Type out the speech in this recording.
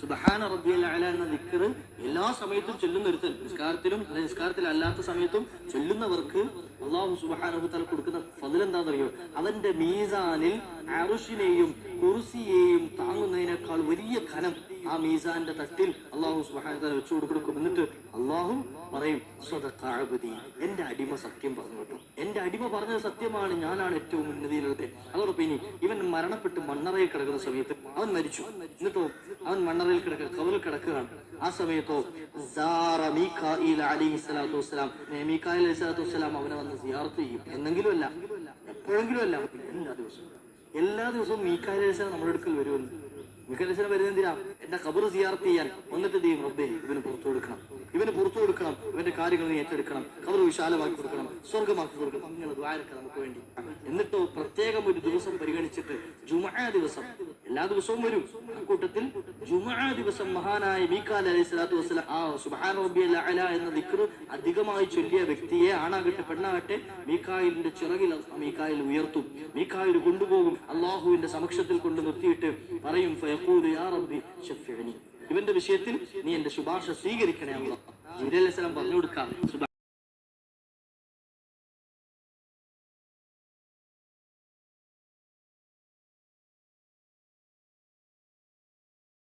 സുബഹാന റബ്ബിയൽ അല എന്ന ദിക്കറ് എല്ലാ സമയത്തും ചൊല്ലുന്ന ഒരുത്തൻ നിസ്കാരത്തിലും നിസ്കാരത്തിൽ അല്ലാത്ത സമയത്തും ചൊല്ലുന്നവർക്ക് അള്ളാഹു തആല കൊടുക്കുന്ന ഫതിൽ എന്താണെന്നറിയോ? അവന്റെ മീസാനിൽ അറുഷിനെയും കുർസിയെയും താങ്ങുന്നതിനേക്കാൾ വലിയ ഖനം ആ മീസാന്റെ തട്ടിൽ അള്ളാഹു തആല വെച്ചു കൊടുക്കും. എന്നിട്ട് അള്ളാഹും പറയും സ്വതക്കാഴുപതി എന്റെ അടിമ സത്യം പറഞ്ഞു കേട്ടോ. എന്റെ അടിമ പറഞ്ഞത് സത്യമാണ്. ഞാനാണ് ഏറ്റവും ഉന്നതിയിലുള്ളത്. അതോടൊപ്പം ഇനി ഇവൻ മരണപ്പെട്ട് മണ്ണറയിൽ കിടക്കുന്ന സമയത്ത് അവൻ മരിച്ചു. എന്നിട്ടോ അവൻ മണ്ണറയിൽ കിടക്കുക കവറിൽ കിടക്കുകയാണ്. ആ സമയത്തോ അലി സ്വലാത്തു അവനെ വന്ന് സിയാർത്ത് ചെയ്യും. എന്നെങ്കിലും അല്ല. എപ്പോഴെങ്കിലും അല്ല. എല്ലാ ദിവസവും. എല്ലാ ദിവസവും അലൈഹി സ്വലാം നമ്മുടെ അടുക്കൽ വരുമെന്ന്. വികലശനം വരുന്നെന്തിനാ എന്റെ കബർ സിയാർത്ത് ചെയ്യാൻ. വന്നിട്ട് ചെയ്യും റബ്ബേ ഇവന് പുറത്തു കൊടുക്കണം. ഇവന് പുറത്തു കൊടുക്കണം. ഇവന്റെ കാര്യങ്ങൾ ഏറ്റെടുക്കണം. കബർ വിശാലമാക്കി കൊടുക്കണം. സ്വർഗമാക്കി കൊടുക്കും. അങ്ങനെയുള്ള ദ്വാരൊക്കെ നമുക്ക് വേണ്ടി. എന്നിട്ടോ പ്രത്യേകം ഒരു ദിവസം പരിഗണിച്ചിട്ട് ജുമാ ദിവസം. എല്ലാ ദിവസവും വരും. കൂട്ടത്തിൽ ജുമാ ദിവസം മഹാനായ മീക്കാൽ അലൈഹി സ്വലാത്തു വസ്സലാം ആ സുബാൻ റബ്ബി അല എന്ന ദിക്ർ അധികമായി ചൊല്ലിയ വ്യക്തിയെ ആണാകട്ടെ പെണ്ണാകട്ടെ മീക്കായിലിന്റെ ചിറകിൽ മീക്കായിൽ ഉയർത്തും. മീക്കായിൽ കൊണ്ടുപോകും. അള്ളാഹുവിന്റെ സമക്ഷത്തിൽ കൊണ്ട് നിർത്തിയിട്ട് പറയും ഫയഖൂലു യാ റബ്ബി ഇവന്റെ വിഷയത്തിൽ നീ എന്റെ ശുപാർശ സ്വീകരിക്കണേ അല്ല ജിബ്രീൽ അലൈഹി പറഞ്ഞു കൊടുക്കാം